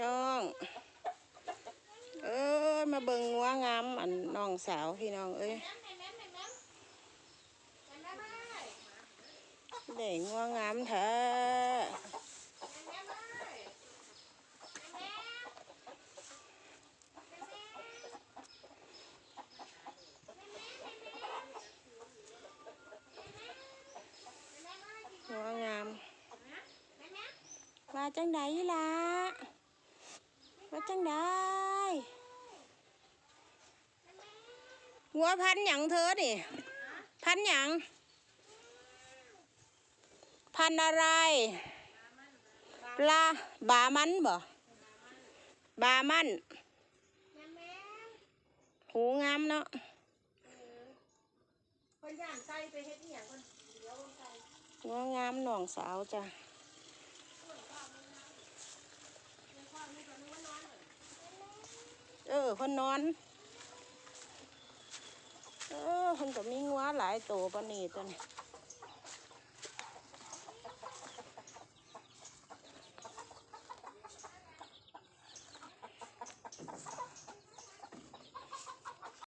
ย่อง เอ้ยมาเบิ่งงัวงามอันน้องสาวพี่น้องเอ้ยเด็กงัวงามแท้งัวงาม ว่าจังไดล่ะว่า จังไดงัวพันธุ์หยังเธอนี่พันธุ์หยัง พันธุ์อะไรปลาบามันบ่บามันหูงามเนาะคนย่านใส่ไปเฮ็ดอีหยังคนเดี๋ยวใส่งัวงามหน่องสาวจ้ะ เออคนนอน เออคนก็มีงัวหลายตัวปนีตัวนี้